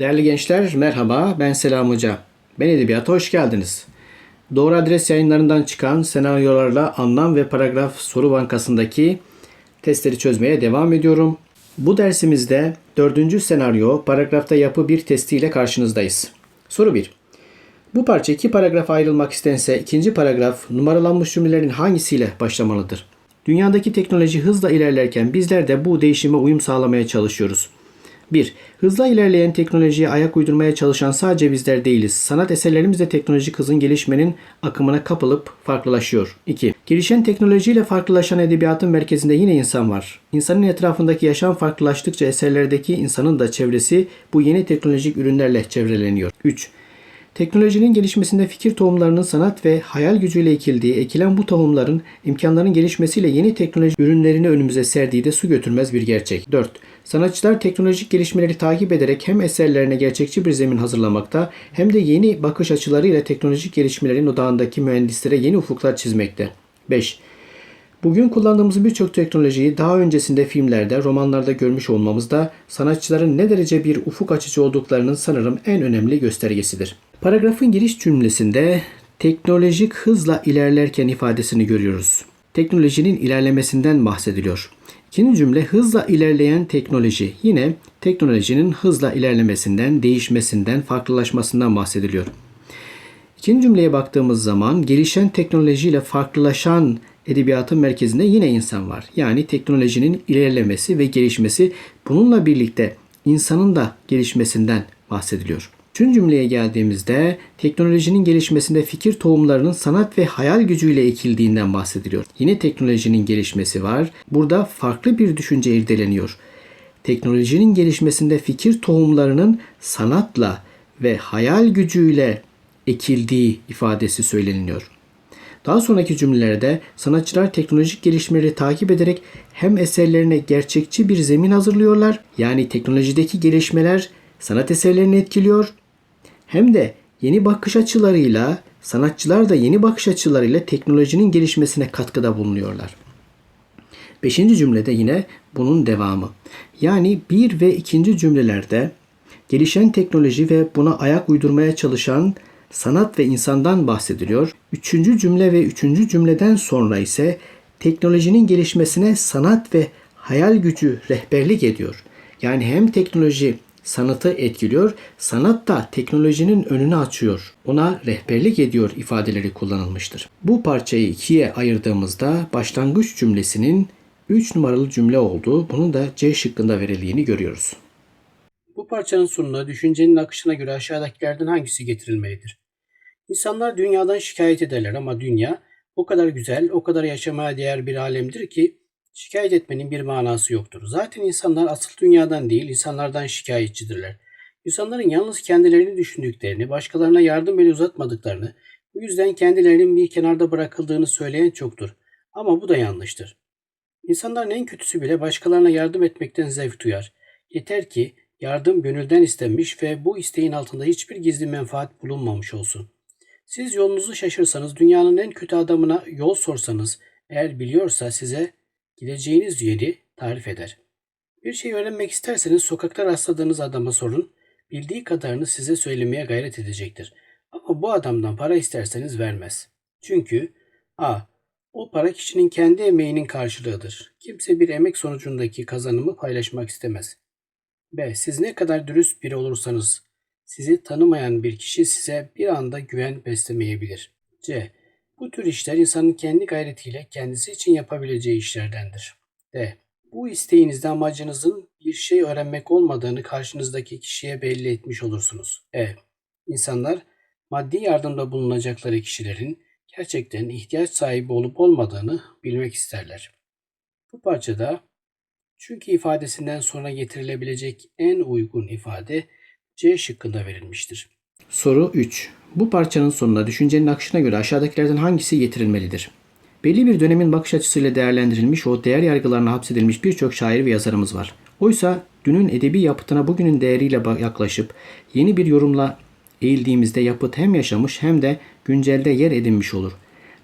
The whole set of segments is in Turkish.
Değerli gençler merhaba ben Selam Hoca. Ben Edebiyat'a hoş geldiniz. Doğru Adres yayınlarından çıkan senaryolarla anlam ve paragraf soru bankasındaki testleri çözmeye devam ediyorum. Bu dersimizde dördüncü senaryo paragrafta yapı bir testiyle karşınızdayız. Soru 1. Bu parça iki paragrafa ayrılmak istense ikinci paragraf numaralanmış cümlelerin hangisiyle başlamalıdır? Dünyadaki teknoloji hızla ilerlerken bizler de bu değişime uyum sağlamaya çalışıyoruz. 1. Hızla ilerleyen teknolojiye ayak uydurmaya çalışan sadece bizler değiliz. Sanat eserlerimiz de teknolojik hızın gelişmenin akımına kapılıp farklılaşıyor. 2. Gelişen teknolojiyle farklılaşan edebiyatın merkezinde yine insan var. İnsanın etrafındaki yaşam farklılaştıkça eserlerdeki insanın da çevresi bu yeni teknolojik ürünlerle çevreleniyor. 3. Teknolojinin gelişmesinde fikir tohumlarının sanat ve hayal gücüyle ekildiği, ekilen bu tohumların imkanların gelişmesiyle yeni teknoloji ürünlerini önümüze serdiği de su götürmez bir gerçek. 4. Sanatçılar teknolojik gelişmeleri takip ederek hem eserlerine gerçekçi bir zemin hazırlamakta hem de yeni bakış açılarıyla teknolojik gelişmelerin odağındaki mühendislere yeni ufuklar çizmekte. 5. Bugün kullandığımız birçok teknolojiyi daha öncesinde filmlerde, romanlarda görmüş olmamız da sanatçıların ne derece bir ufuk açıcı olduklarının sanırım en önemli göstergesidir. Paragrafın giriş cümlesinde teknolojik hızla ilerlerken ifadesini görüyoruz. Teknolojinin ilerlemesinden bahsediliyor. İkinci cümle hızla ilerleyen teknoloji. Yine teknolojinin hızla ilerlemesinden, değişmesinden, farklılaşmasından bahsediliyor. İkinci cümleye baktığımız zaman gelişen teknolojiyle farklılaşan edebiyatın merkezinde yine insan var. Yani teknolojinin ilerlemesi ve gelişmesi bununla birlikte insanın da gelişmesinden bahsediliyor. Üçüncü cümleye geldiğimizde teknolojinin gelişmesinde fikir tohumlarının sanat ve hayal gücüyle ekildiğinden bahsediliyor. Yine teknolojinin gelişmesi var. Burada farklı bir düşünce irdeleniyor. Teknolojinin gelişmesinde fikir tohumlarının sanatla ve hayal gücüyle ekildiği ifadesi söyleniliyor. Daha sonraki cümlelerde sanatçılar teknolojik gelişmeleri takip ederek hem eserlerine gerçekçi bir zemin hazırlıyorlar. Yani teknolojideki gelişmeler sanat eserlerini etkiliyor. Hem de yeni bakış açılarıyla sanatçılar da yeni bakış açılarıyla teknolojinin gelişmesine katkıda bulunuyorlar. Beşinci cümlede yine bunun devamı. Yani bir ve ikinci cümlelerde gelişen teknoloji ve buna ayak uydurmaya çalışan sanat ve insandan bahsediliyor. Üçüncü cümle ve üçüncü cümleden sonra ise teknolojinin gelişmesine sanat ve hayal gücü rehberlik ediyor. Yani hem teknoloji sanatı etkiliyor, sanat da teknolojinin önünü açıyor, ona rehberlik ediyor ifadeleri kullanılmıştır. Bu parçayı ikiye ayırdığımızda başlangıç cümlesinin 3 numaralı cümle olduğu, bunun da C şıkkında verildiğini görüyoruz. Bu parçanın sonuna düşüncenin akışına göre aşağıdakilerden hangisi getirilmelidir? İnsanlar dünyadan şikayet ederler ama dünya o kadar güzel, o kadar yaşamaya değer bir alemdir ki şikayet etmenin bir manası yoktur. Zaten insanlar asıl dünyadan değil, insanlardan şikayetçidirler. İnsanların yalnız kendilerini düşündüklerini, başkalarına yardım eli uzatmadıklarını, bu yüzden kendilerinin bir kenarda bırakıldığını söyleyen çoktur. Ama bu da yanlıştır. İnsanların en kötüsü bile başkalarına yardım etmekten zevk duyar. Yeter ki yardım gönülden istenmiş ve bu isteğin altında hiçbir gizli menfaat bulunmamış olsun. Siz yolunuzu şaşırsanız, dünyanın en kötü adamına yol sorsanız, eğer biliyorsa size gideceğiniz yeri tarif eder. Bir şey öğrenmek isterseniz sokakta rastladığınız adama sorun, bildiği kadarını size söylemeye gayret edecektir. Ama bu adamdan para isterseniz vermez. Çünkü a. O para kişinin kendi emeğinin karşılığıdır. Kimse bir emek sonucundaki kazanımı paylaşmak istemez. B. Siz ne kadar dürüst biri olursanız sizi tanımayan bir kişi size bir anda güven beslemeyebilir. C. Bu tür işler insanın kendi gayretiyle kendisi için yapabileceği işlerdendir. D. Bu isteğinizde amacınızın bir şey öğrenmek olmadığını karşınızdaki kişiye belli etmiş olursunuz. E. İnsanlar maddi yardımda bulunacakları kişilerin gerçekten ihtiyaç sahibi olup olmadığını bilmek isterler. Bu parçada çünkü ifadesinden sonra getirilebilecek en uygun ifade C şıkkında verilmiştir. Soru 3. Bu parçanın sonuna düşüncenin akışına göre aşağıdakilerden hangisi getirilmelidir? Belli bir dönemin bakış açısıyla değerlendirilmiş o değer yargılarına hapsedilmiş birçok şair ve yazarımız var. Oysa dünün edebi yapıtına bugünün değeriyle yaklaşıp yeni bir yorumla eğildiğimizde yapıt hem yaşamış hem de güncelde yer edinmiş olur.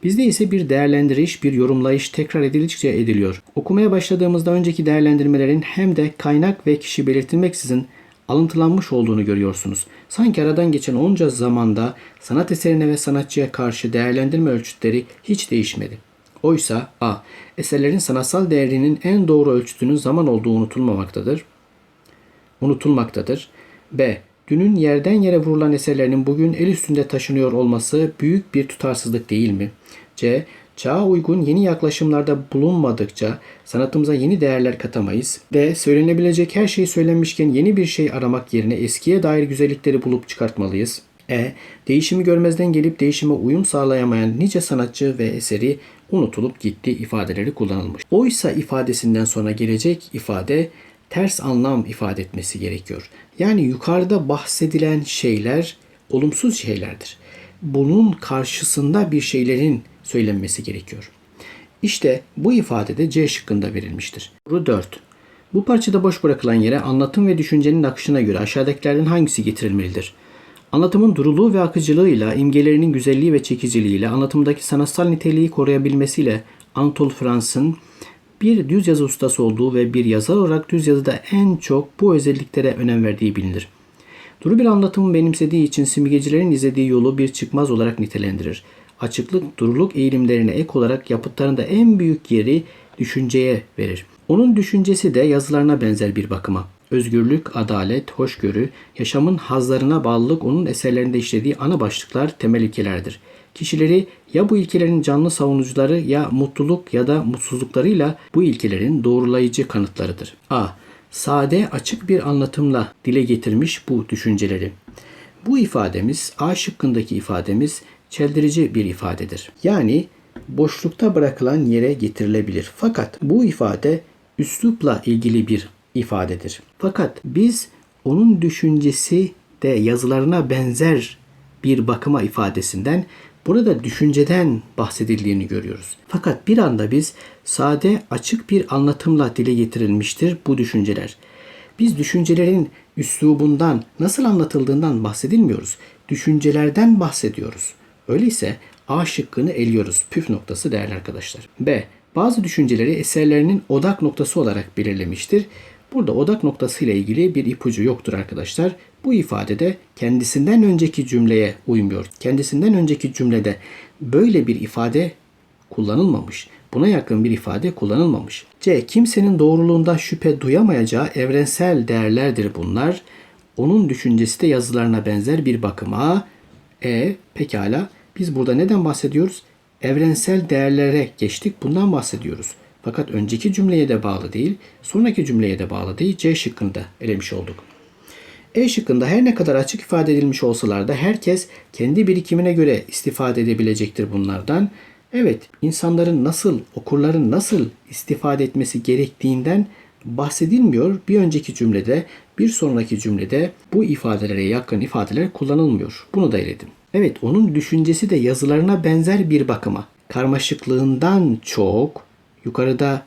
Bizde ise bir değerlendiriş, bir yorumlayış tekrar edildikçe ediliyor. Okumaya başladığımızda önceki değerlendirmelerin hem de kaynak ve kişi belirtilmeksizin alıntılanmış olduğunu görüyorsunuz. Sanki aradan geçen onca zamanda sanat eserine ve sanatçıya karşı değerlendirme ölçütleri hiç değişmedi. Oysa A. Eserlerin sanatsal değerinin en doğru ölçütünün zaman olduğu unutulmamaktadır. Unutulmaktadır. B. Dünün yerden yere vurulan eserlerinin bugün el üstünde taşınıyor olması büyük bir tutarsızlık değil mi? C. Çağa uygun yeni yaklaşımlarda bulunmadıkça sanatımıza yeni değerler katamayız. D. Söylenebilecek her şey söylenmişken yeni bir şey aramak yerine eskiye dair güzellikleri bulup çıkartmalıyız. E. Değişimi görmezden gelip değişime uyum sağlayamayan nice sanatçı ve eseri unutulup gitti ifadeleri kullanılmış. Oysa ifadesinden sonra gelecek ifade ters anlam ifade etmesi gerekiyor. Yani yukarıda bahsedilen şeyler olumsuz şeylerdir. Bunun karşısında bir şeylerin söylenmesi gerekiyor. İşte bu ifadede C şıkkında verilmiştir. Soru 4. Bu parçada boş bırakılan yere anlatım ve düşüncenin akışına göre aşağıdakilerden hangisi getirilmelidir? Anlatımın duruluğu ve akıcılığıyla, imgelerinin güzelliği ve çekiciliğiyle, anlatımdaki sanatsal niteliği koruyabilmesiyle Anatole Frans'ın bir düz yazı ustası olduğu ve bir yazar olarak düz yazıda en çok bu özelliklere önem verdiği bilinir. Duru bir anlatımı benimsediği için simgecilerin izlediği yolu bir çıkmaz olarak nitelendirir. Açıklık, duruluk eğilimlerine ek olarak yapıtlarında en büyük yeri düşünceye verir. Onun düşüncesi de yazılarına benzer bir bakıma. Özgürlük, adalet, hoşgörü, yaşamın hazlarına bağlılık onun eserlerinde işlediği ana başlıklar temel ilkelerdir. Kişileri ya bu ilkelerin canlı savunucuları ya mutluluk ya da mutsuzluklarıyla bu ilkelerin doğrulayıcı kanıtlarıdır. A. Sade, açık bir anlatımla dile getirmiş bu düşünceleri. Bu ifademiz A şıkkındaki ifademiz çeldirici bir ifadedir. Yani boşlukta bırakılan yere getirilebilir. Fakat bu ifade üslupla ilgili bir ifadedir. Fakat biz onun düşüncesi de yazılarına benzer bir bakıma ifadesinden burada düşünceden bahsedildiğini görüyoruz. Fakat bir anda biz sade açık bir anlatımla dile getirilmiştir bu düşünceler. Biz düşüncelerin üslubundan nasıl anlatıldığından bahsedilmiyoruz. Düşüncelerden bahsediyoruz. Öyleyse A şıkkını eliyoruz. Püf noktası değerli arkadaşlar. B. Bazı düşünceleri eserlerinin odak noktası olarak belirlemiştir. Burada odak noktası ile ilgili bir ipucu yoktur arkadaşlar. Bu ifadede kendisinden önceki cümleye uymuyor. Kendisinden önceki cümlede böyle bir ifade kullanılmamış. Buna yakın bir ifade kullanılmamış. C. Kimsenin doğruluğunda şüphe duyamayacağı evrensel değerlerdir bunlar. Onun düşüncesi de yazılarına benzer bir bakıma. E. Pekala. Biz burada neden bahsediyoruz? Evrensel değerlere geçtik. Bundan bahsediyoruz. Fakat önceki cümleye de bağlı değil, sonraki cümleye de bağlı değil. C şıkkında elemiş olduk. E şıkkında her ne kadar açık ifade edilmiş olsalar da herkes kendi birikimine göre istifade edebilecektir bunlardan. Evet, insanların nasıl, okurların nasıl istifade etmesi gerektiğinden bahsedilmiyor. Bir önceki cümlede, bir sonraki cümlede bu ifadelere yakın ifadeler kullanılmıyor. Bunu da eledim. Evet, onun düşüncesi de yazılarına benzer bir bakıma. Karmaşıklığından çok yukarıda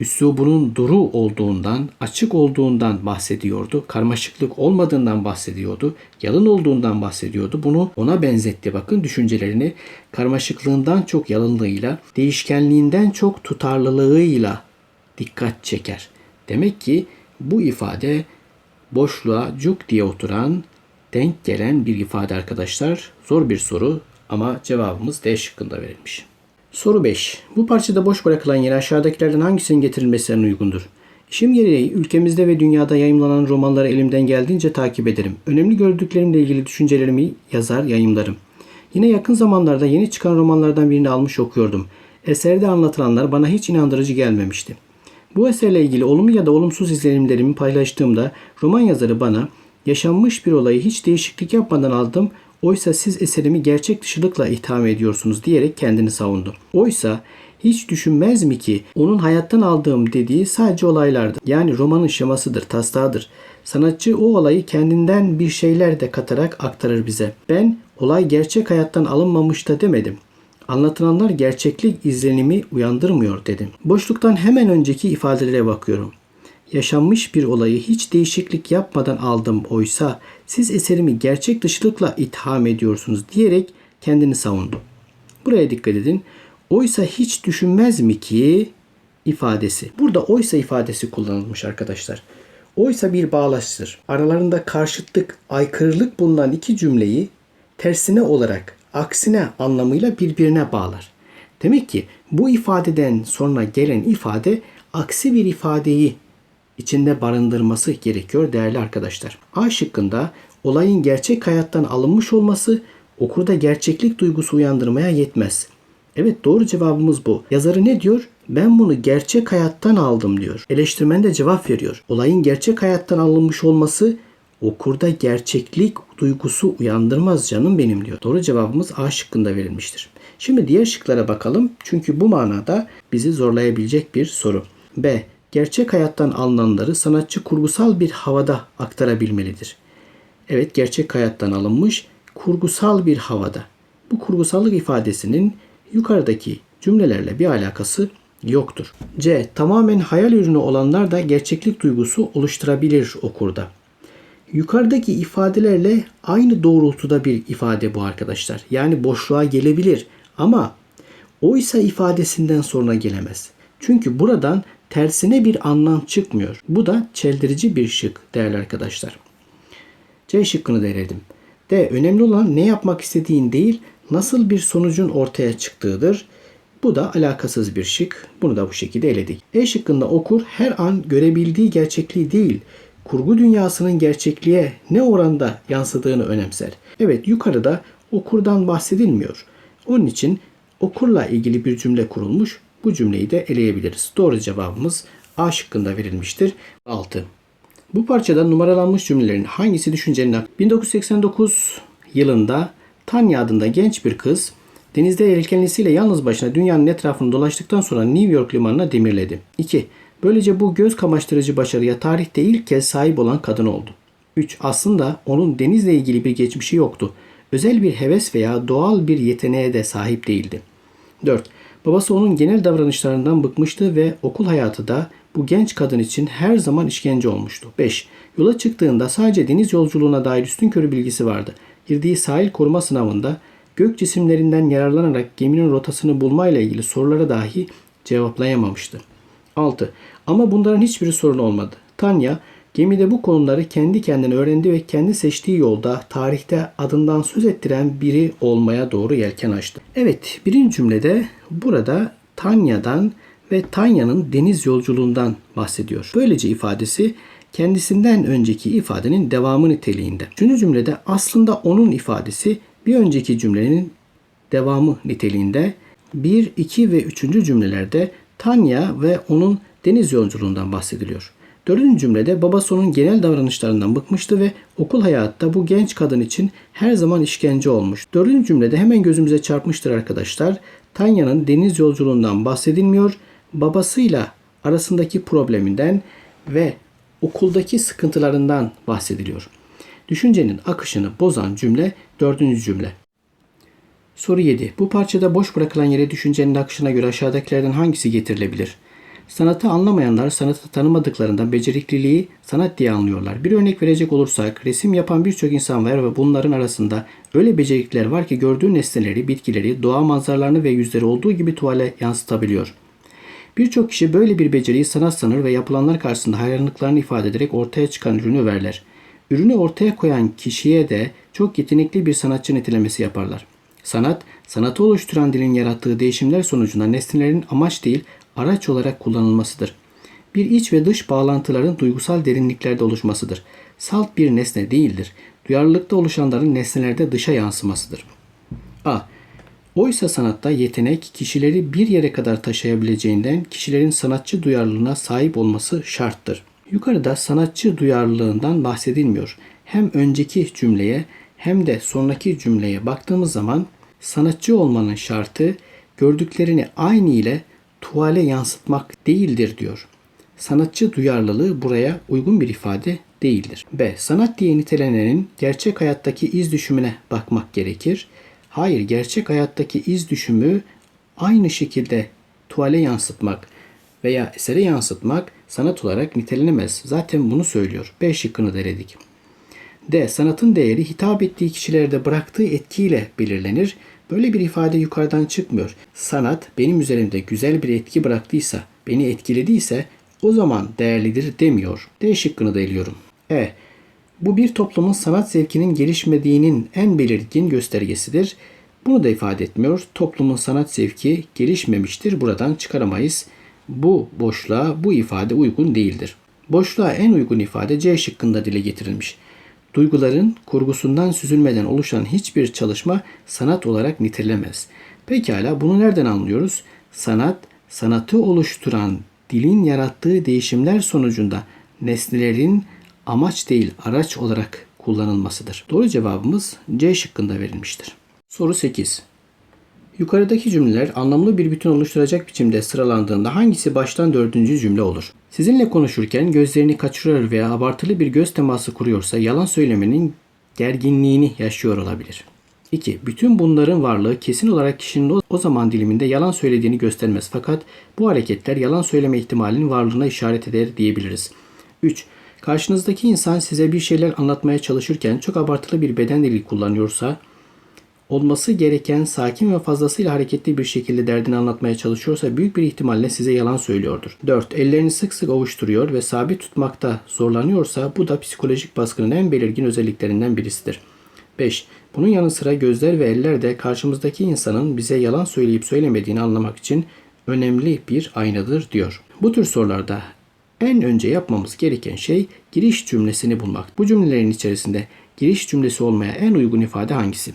üslubunun duru olduğundan, açık olduğundan bahsediyordu. Karmaşıklık olmadığından bahsediyordu. Yalın olduğundan bahsediyordu. Bunu ona benzetti. Bakın düşüncelerini karmaşıklığından çok yalınlığıyla, değişkenliğinden çok tutarlılığıyla dikkat çeker. Demek ki bu ifade boşluğa cuk diye oturan, denk gelen bir ifade arkadaşlar. Zor bir soru ama cevabımız D şıkkında verilmiş. Soru 5. Bu parçada boş bırakılan yere aşağıdakilerden hangisinin getirilmesi en uygundur? İşim gereği ülkemizde ve dünyada yayımlanan romanları elimden geldiğince takip ederim. Önemli gördüklerimle ilgili düşüncelerimi yazar, yayımlarım. Yine yakın zamanlarda yeni çıkan romanlardan birini almış okuyordum. Eserde anlatılanlar bana hiç inandırıcı gelmemişti. Bu eserle ilgili olumlu ya da olumsuz izlenimlerimi paylaştığımda roman yazarı bana yaşanmış bir olayı hiç değişiklik yapmadan aldım Oysa siz eserimi gerçek dışılıkla itham ediyorsunuz diyerek kendini savundu. Oysa hiç düşünmez mi ki onun hayattan aldığım dediği sadece olaylardı. Yani romanın şemasıdır, taslağıdır. Sanatçı o olayı kendinden bir şeyler de katarak aktarır bize. Ben olay gerçek hayattan alınmamış da demedim. Anlatılanlar gerçeklik izlenimi uyandırmıyor dedim. Boşluktan hemen önceki ifadelere bakıyorum yaşanmış bir olayı hiç değişiklik yapmadan aldım oysa siz eserimi gerçek dışılıkla itham ediyorsunuz diyerek kendini savundu. Buraya dikkat edin. Oysa hiç düşünmez mi ki ifadesi. Burada oysa ifadesi kullanılmış arkadaşlar. Oysa bir bağlaçtır. Aralarında karşıtlık, aykırılık bulunan iki cümleyi tersine olarak, aksine anlamıyla birbirine bağlar. Demek ki bu ifadeden sonra gelen ifade aksi bir ifadeyi içinde barındırması gerekiyor değerli arkadaşlar. A şıkkında olayın gerçek hayattan alınmış olması okurda gerçeklik duygusu uyandırmaya yetmez. Evet doğru cevabımız bu. Yazarı ne diyor? Ben bunu gerçek hayattan aldım diyor. Eleştirmen de cevap veriyor. Olayın gerçek hayattan alınmış olması okurda gerçeklik duygusu uyandırmaz canım benim diyor. Doğru cevabımız A şıkkında verilmiştir. Şimdi diğer şıklara bakalım. Çünkü bu manada bizi zorlayabilecek bir soru. B. Gerçek hayattan alınanları sanatçı kurgusal bir havada aktarabilmelidir. Evet gerçek hayattan alınmış kurgusal bir havada. Bu kurgusallık ifadesinin yukarıdaki cümlelerle bir alakası yoktur. C. Tamamen hayal ürünü olanlar da gerçeklik duygusu oluşturabilir okurda. Yukarıdaki ifadelerle aynı doğrultuda bir ifade bu arkadaşlar. Yani boşluğa gelebilir ama oysa ifadesinden sonra gelemez. Çünkü buradan tersine bir anlam çıkmıyor. Bu da çeldirici bir şık değerli arkadaşlar. C şıkkını denedim. D. Önemli olan ne yapmak istediğin değil, nasıl bir sonucun ortaya çıktığıdır. Bu da alakasız bir şık. Bunu da bu şekilde eledik. E şıkkında okur her an görebildiği gerçekliği değil, kurgu dünyasının gerçekliğe ne oranda yansıdığını önemser. Evet yukarıda okurdan bahsedilmiyor. Onun için okurla ilgili bir cümle kurulmuş. Bu cümleyi de eleyebiliriz. Doğru cevabımız A şıkkında verilmiştir. 6. Bu parçada numaralanmış cümlelerin hangisi düşüncenin 1989 yılında Tanya adında genç bir kız denizde yelkenlisiyle yalnız başına dünyanın etrafını dolaştıktan sonra New York limanına demirledi. 2. Böylece bu göz kamaştırıcı başarıya tarihte ilk kez sahip olan kadın oldu. 3. Aslında onun denizle ilgili bir geçmişi yoktu. Özel bir heves veya doğal bir yeteneğe de sahip değildi. 4. Babası onun genel davranışlarından bıkmıştı ve okul hayatı da bu genç kadın için her zaman işkence olmuştu. 5. Yola çıktığında sadece deniz yolculuğuna dair üstün körü bilgisi vardı. Girdiği sahil koruma sınavında gök cisimlerinden yararlanarak geminin rotasını bulmayla ilgili sorulara dahi cevaplayamamıştı. 6. Ama bunların hiçbiri sorun olmadı. Tanya gemide bu konuları kendi kendine öğrendi ve kendi seçtiği yolda tarihte adından söz ettiren biri olmaya doğru yelken açtı. Evet birinci cümlede burada Tanya'dan ve Tanya'nın deniz yolculuğundan bahsediyor. Böylece ifadesi kendisinden önceki ifadenin devamı niteliğinde. Üçüncü cümlede aslında onun ifadesi bir önceki cümlenin devamı niteliğinde. 1, 2 ve 3. cümlelerde Tanya ve onun deniz yolculuğundan bahsediliyor. Dördüncü cümlede babası onun genel davranışlarından bıkmıştı ve okul hayatta bu genç kadın için her zaman işkence olmuş. Dördüncü cümlede hemen gözümüze çarpmıştır arkadaşlar. Tanya'nın deniz yolculuğundan bahsedilmiyor. Babasıyla arasındaki probleminden ve okuldaki sıkıntılarından bahsediliyor. Düşüncenin akışını bozan cümle dördüncü cümle. Soru 7. Bu parçada boş bırakılan yere düşüncenin akışına göre aşağıdakilerden hangisi getirilebilir? Sanatı anlamayanlar sanatı tanımadıklarından becerikliliği sanat diye anlıyorlar. Bir örnek verecek olursak resim yapan birçok insan var ve bunların arasında öyle becerikler var ki gördüğü nesneleri, bitkileri, doğa manzaralarını ve yüzleri olduğu gibi tuvale yansıtabiliyor. Birçok kişi böyle bir beceriyi sanat sanır ve yapılanlar karşısında hayranlıklarını ifade ederek ortaya çıkan ürünü överler. Ürünü ortaya koyan kişiye de çok yetenekli bir sanatçı nitelemesi yaparlar. Sanat, sanatı oluşturan dilin yarattığı değişimler sonucunda nesnelerin amaç değil, araç olarak kullanılmasıdır. Bir iç ve dış bağlantıların duygusal derinliklerde oluşmasıdır. Salt bir nesne değildir. Duyarlılıkta oluşanların nesnelerde dışa yansımasıdır. A. Oysa sanatta yetenek kişileri bir yere kadar taşıyabileceğinden kişilerin sanatçı duyarlılığına sahip olması şarttır. Yukarıda sanatçı duyarlılığından bahsedilmiyor. Hem önceki cümleye hem de sonraki cümleye baktığımız zaman sanatçı olmanın şartı gördüklerini aynı ile tuvale yansıtmak değildir diyor. Sanatçı duyarlılığı buraya uygun bir ifade değildir. B. Sanat diye nitelenenin gerçek hayattaki iz düşümüne bakmak gerekir. Hayır, gerçek hayattaki iz düşümü aynı şekilde tuvale yansıtmak veya esere yansıtmak sanat olarak nitelenemez. Zaten bunu söylüyor. B şıkkını denedik. D. Sanatın değeri hitap ettiği kişilerde bıraktığı etkiyle belirlenir. Böyle bir ifade yukarıdan çıkmıyor. Sanat benim üzerimde güzel bir etki bıraktıysa, beni etkilediyse o zaman değerlidir demiyor. D şıkkını da eliyorum. E. Bu bir toplumun sanat zevkinin gelişmediğinin en belirgin göstergesidir. Bunu da ifade etmiyor. Toplumun sanat zevki gelişmemiştir. Buradan çıkaramayız. Bu boşluğa bu ifade uygun değildir. Boşluğa en uygun ifade C şıkkında dile getirilmiş. Duyguların kurgusundan süzülmeden oluşan hiçbir çalışma sanat olarak nitelenemez. Pekala bunu nereden anlıyoruz? Sanat, sanatı oluşturan dilin yarattığı değişimler sonucunda nesnelerin amaç değil araç olarak kullanılmasıdır. Doğru cevabımız C şıkkında verilmiştir. Soru 8. Yukarıdaki cümleler anlamlı bir bütün oluşturacak biçimde sıralandığında hangisi baştan dördüncü cümle olur? Sizinle konuşurken gözlerini kaçırıyor veya abartılı bir göz teması kuruyorsa yalan söylemenin gerginliğini yaşıyor olabilir. 2. Bütün bunların varlığı kesin olarak kişinin o zaman diliminde yalan söylediğini göstermez fakat bu hareketler yalan söyleme ihtimalinin varlığına işaret eder diyebiliriz. 3. Karşınızdaki insan size bir şeyler anlatmaya çalışırken çok abartılı bir beden dili kullanıyorsa olması gereken sakin ve fazlasıyla hareketli bir şekilde derdini anlatmaya çalışıyorsa büyük bir ihtimalle size yalan söylüyordur. 4. Ellerini sık sık ovuşturuyor ve sabit tutmakta zorlanıyorsa bu da psikolojik baskının en belirgin özelliklerinden birisidir. 5. Bunun yanı sıra gözler ve eller de karşımızdaki insanın bize yalan söyleyip söylemediğini anlamak için önemli bir aynadır diyor. Bu tür sorularda en önce yapmamız gereken şey giriş cümlesini bulmak. Bu cümlelerin içerisinde giriş cümlesi olmaya en uygun ifade hangisi?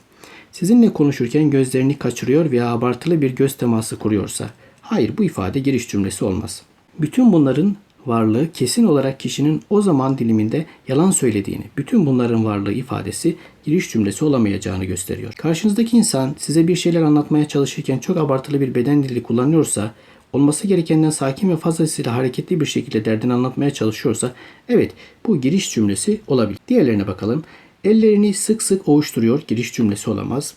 Sizinle konuşurken gözlerini kaçırıyor veya abartılı bir göz teması kuruyorsa, hayır bu ifade giriş cümlesi olmaz. Bütün bunların varlığı kesin olarak kişinin o zaman diliminde yalan söylediğini, bütün bunların varlığı ifadesi giriş cümlesi olamayacağını gösteriyor. Karşınızdaki insan size bir şeyler anlatmaya çalışırken çok abartılı bir beden dili kullanıyorsa, olması gerekenden sakin ve fazlasıyla hareketli bir şekilde derdini anlatmaya çalışıyorsa, evet bu giriş cümlesi olabilir. Diğerlerine bakalım. Ellerini sık sık ovuşturuyor, giriş cümlesi olamaz.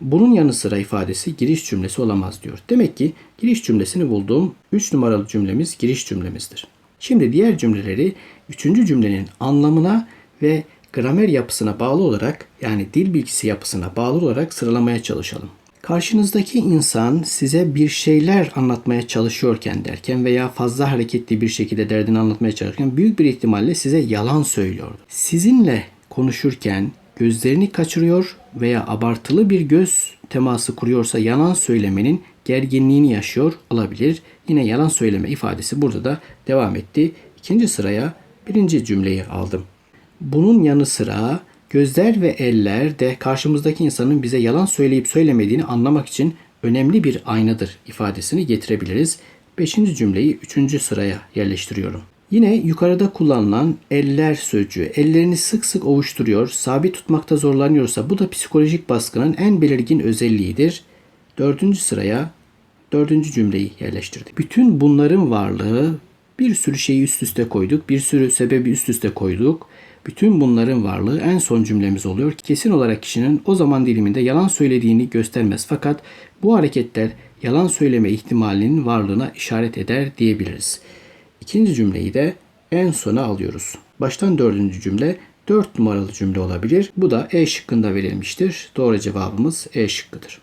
Bunun yanı sıra ifadesi giriş cümlesi olamaz diyor. Demek ki giriş cümlesini bulduğum 3 numaralı cümlemiz giriş cümlemizdir. Şimdi diğer cümleleri 3. cümlenin anlamına ve gramer yapısına bağlı olarak yani dil bilgisi yapısına bağlı olarak sıralamaya çalışalım. Karşınızdaki insan size bir şeyler anlatmaya çalışıyorken derken veya fazla hareketli bir şekilde derdini anlatmaya çalışırken büyük bir ihtimalle size yalan söylüyor. Sizinle konuşurken gözlerini kaçırıyor veya abartılı bir göz teması kuruyorsa yalan söylemenin gerginliğini yaşıyor olabilir. Yine yalan söyleme ifadesi burada da devam etti. İkinci sıraya birinci cümleyi aldım. Bunun yanı sıra gözler ve eller de karşımızdaki insanın bize yalan söyleyip söylemediğini anlamak için önemli bir aynadır ifadesini getirebiliriz. Beşinci cümleyi üçüncü sıraya yerleştiriyorum. Yine yukarıda kullanılan eller sözcüğü ellerini sık sık ovuşturuyor, sabit tutmakta zorlanıyorsa bu da psikolojik baskının en belirgin özelliğidir. Dördüncü sıraya dördüncü cümleyi yerleştirdik. Bütün bunların varlığı bir sürü şeyi üst üste koyduk, bir sürü sebebi üst üste koyduk. Bütün bunların varlığı en son cümlemiz oluyor. Kesin olarak kişinin o zaman diliminde yalan söylediğini göstermez. Fakat bu hareketler yalan söyleme ihtimalinin varlığına işaret eder diyebiliriz. İkinci cümleyi de en sona alıyoruz. Baştan dördüncü cümle dört numaralı cümle olabilir. Bu da E şıkkında verilmiştir. Doğru cevabımız E şıkkıdır.